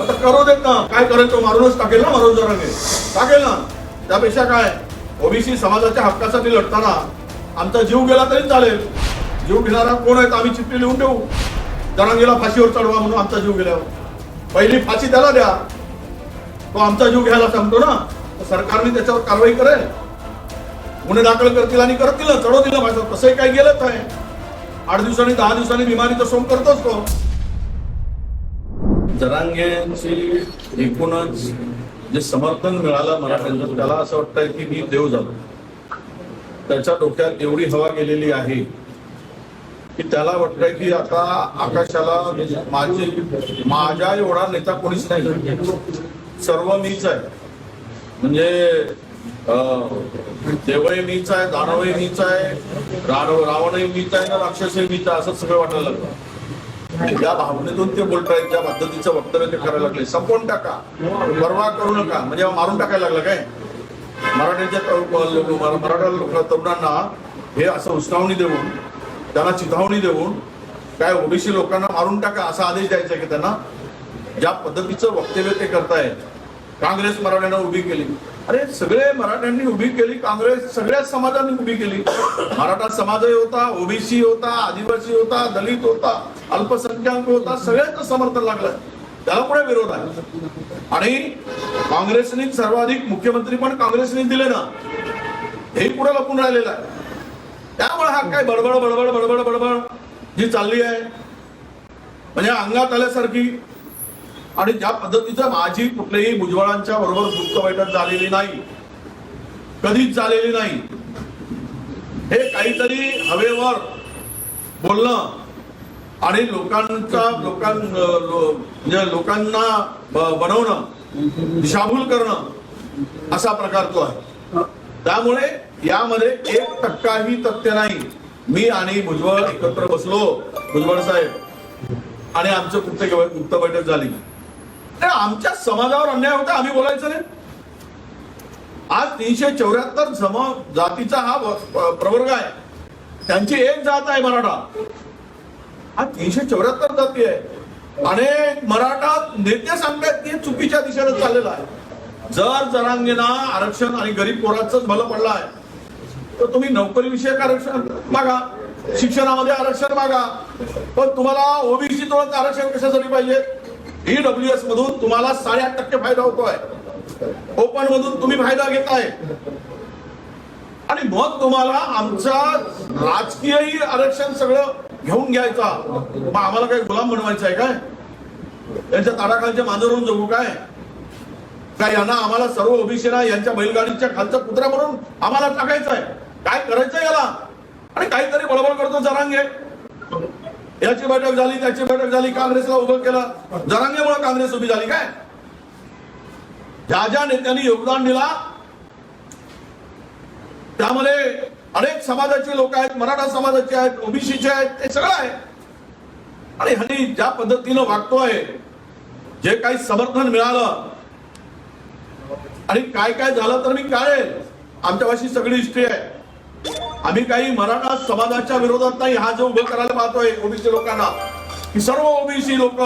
आता करू देत ना. काय करायचं मारूनच टाकेल ना मारून जरांगे. टाकेल ना. त्यापेक्षा काय? ओबीसी समाजाच्या हक्कासाठी लढताना आमचा जीव गेला तरी चालेल. जीव घेणारा कोण आहे तर आम्ही चिठ्ठी लिहून देऊ. जरांगेला फाशीवर चढवा म्हणून आमचा जीव गेल्यावर. पहिली फाशी त्याला द्या. तो आमचा जीव घ्यायला सांगतो ना. तर सरकारने त्याच्यावर कारवाई करेल. गुन्हे दाखल करतील आणि करतील ना. चढवतील ना माझं तसंही काही गेलंच आहे आठ दिवसांनी दहा दिवसांनी बिमारीचा सोम करतोच तो. जरांगेची एकूणच जे समर्थन मिळालं मराठ्यांचं त्याला असं वाटतंय की मी देव झालो. त्याच्या डोक्यात एवढी हवा गेलेली आहे की त्याला वाटतंय की आता आकाशाला माझे माझ्या एवढा नेता कोणीच नाही. सर्व मीच आहे. म्हणजे देवही मीच आहे दानवही मीच आहे रावणही मीच आहे ना राक्षसही मीच आहे असं सगळं वाटायला लागलं. ज्या भावनेतून ते बोलत आहेत ज्या पद्धतीचं वक्तव्य ते करायला लागले. संपवून टाका. परवा करू नका. म्हणजे मारून टाकायला लागलं काय? मराठ्याच्या लोक- मराठा लोक- तरुणांना हे असं उस्कावणी देऊन त्यांना चिथावणी देऊन काय ओबीसी लोकांना मारून टाका असा आदेश द्यायचा की त्यांना ज्या पद्धतीचं वक्तव्य ते करतायत काँग्रेस मराठ्यांना उभी केली. अरे सगळे मराठ्यांनी उभी केली काँग्रेस सगळ्याच समाजांनी उभी केली. मराठा समाजही होता ओबीसी होता आदिवासी होता दलित होता अल्पसंख्याक होता सगळ्यांचं समर्थन लागलं. त्याला पुढे विरोध आहे. आणि काँग्रेसने सर्वाधिक मुख्यमंत्री पण काँग्रेसने दिले ना. हेही पुढे लपून राहिलेलं आहे. त्यामुळे हा काय बडबड बडबड बडबड बडबड जी चालली आहे. म्हणजे अंगात आल्यासारखी आणि ज्या पद्धतीचं माझी कुठल्याही भुजबळांच्या बरोबर गुप्त बैठक झालेली नाही कधीच झालेली नाही हे काहीतरी हवेवर बोलणं आणि लोकांचा लोकां म्हणजे लोकांना बनवणं दिशाभूल करणं असा प्रकार तो आहे. त्यामुळे यामध्ये एक टक्काही तथ्य नाही. मी आणि भुजबळ एकत्र बसलो भुजबळ साहेब आणि आमचं गुप्त गुप्त बैठक झाली. नाही, आमच्या समाजावर अन्याय होता आम्ही बोलायचं नाही. आज तीनशे चौऱ्याहत्तर सम जातीचा हा प्रवर्ग आहे. त्यांची एक जात आहे मराठा. हा तीनशे चौऱ्याहत्तर जाती आहे. अनेक मराठा नेते सांगतायत की चुकीच्या दिशेने चाललेला आहे. जर जरांगेना आरक्षण आणि गरीब पोराच भलं पडलं आहे तर तुम्ही नोकरी विषयक आरक्षण मागा शिक्षणामध्ये आरक्षण मागा. पण तुम्हाला ओबीसी तुला आरक्षण कशासाठी पाहिजे? ईडब्ल्यू एस मधून तुम्हाला साडेआठ टक्के फायदा होतोय. ओपन मधून तुम्ही फायदा घेताय. आणि मग तुम्हाला आमचा राजकीयही आरक्षण सगळं घेऊन घ्यायचा. मग आम्हाला काय गुलाम बनवायचं आहे काय? यांच्या ताडाखालच्या मांजरून जगू काय? काय यांना आम्हाला सर्व ओबीसीना यांच्या बैलगाडीच्या खालचा कुत्रा म्हणून आम्हाला टाकायचं आहे काय करायचं याला? आणि काहीतरी बळबळ करतो जरांगे. याची बैठक झाली त्याची बैठक झाली काँग्रेसला उभं केलं. जरांगेमुळे काँग्रेस उभी झाली काय? ज्या ज्या नेत्यांनी योगदान दिला त्यामध्ये अनेक समाजाचे लोक आहेत मराठा समाजाचे आहेत ओबीसीचे आहेत ते सगळं आहे. आणि हल्ली ज्या पद्धतीनं वागतोय जे काही समर्थन मिळालं आणि काय काय झालं तर मी कळेल. आमच्यापाशी सगळी हिस्ट्री आहे. आम्ही काही मराठा समाजाच्या विरोधात नाही हा जो उभं करायला पाहतोय ओबीसी लोकांना की सर्व ओबीसी लोक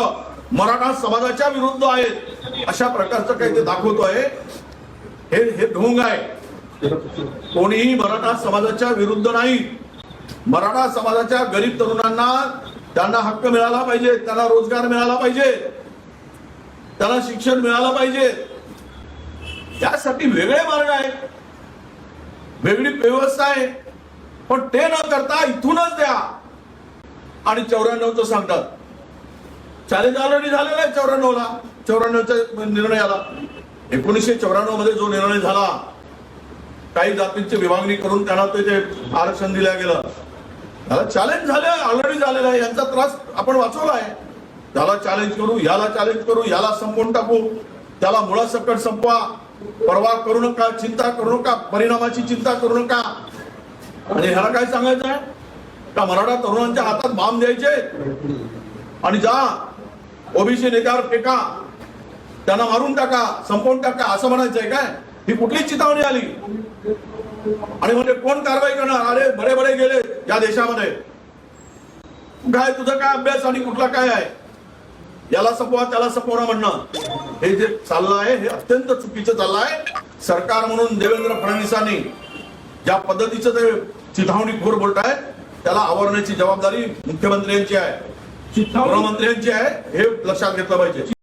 मराठा समाजाच्या विरुद्ध आहेत अशा प्रकारचं काही ते दाखवतोय. हे हे ढोंग आहे. कोणीही मराठा समाजाच्या विरुद्ध नाही. मराठा समाजाच्या गरीब तरुणांना त्यांना हक्क मिळाला पाहिजे त्यांना रोजगार मिळाला पाहिजे त्याला शिक्षण मिळालं पाहिजे. त्यासाठी वेगळे मार्ग आहेत. वेगळी व्यवस्था आहे. पण ते न करता इथूनच द्या. आणि चौऱ्याण्णवचं सांगतात. चॅलेंज ऑलरेडी झालेलं आहे चौऱ्याण्णवला. चौऱ्याण्णवच्या निर्णयाला. एकोणीसशे चौऱ्याण्णवमध्ये जो निर्णय झाला काही जातींची विभागणी करून त्यांना ते जे आरक्षण दिलं गेलं. त्याला चॅलेंज झालं ऑलरेडी झालेलं आहे. यांचा त्रास आपण वाचवला आहे. त्याला चॅलेंज करू याला चॅलेंज करू याला संपवून टाकू. त्याला मुळासकट संपवा. परवा करू नका चिंता करू नका. परिणामाची चिंता करू नका. आणि ह्याला काय सांगायचं आहे? का मराठा तरुणांच्या हातात बाम द्यायचे. आणि जा ओबीसी नेत्यावर फेका त्यांना मारून टाका संपवून टाका असं म्हणायचंय काय? ही कुठलीच चितावणी आली. आणि म्हणजे कोण कारवाई करणार? अरे बडे बडे गेले या देशामध्ये. काय तुझं काय अभ्यास आणि कुठला काय आहे? याला सपवा त्याला सपवा म्हणणं. हे जे चाललं आहे हे अत्यंत चुकीचं चाललं आहे. सरकार म्हणून देवेंद्र फडणवीसांनी ज्या पद्धतीचं ते चिथावणीखोर बोलत आहेत. त्याला आवरण्याची जबाबदारी मुख्यमंत्र्यांची आहे. गृहमंत्र्यांची आहे. हे लक्षात घेतलं पाहिजे.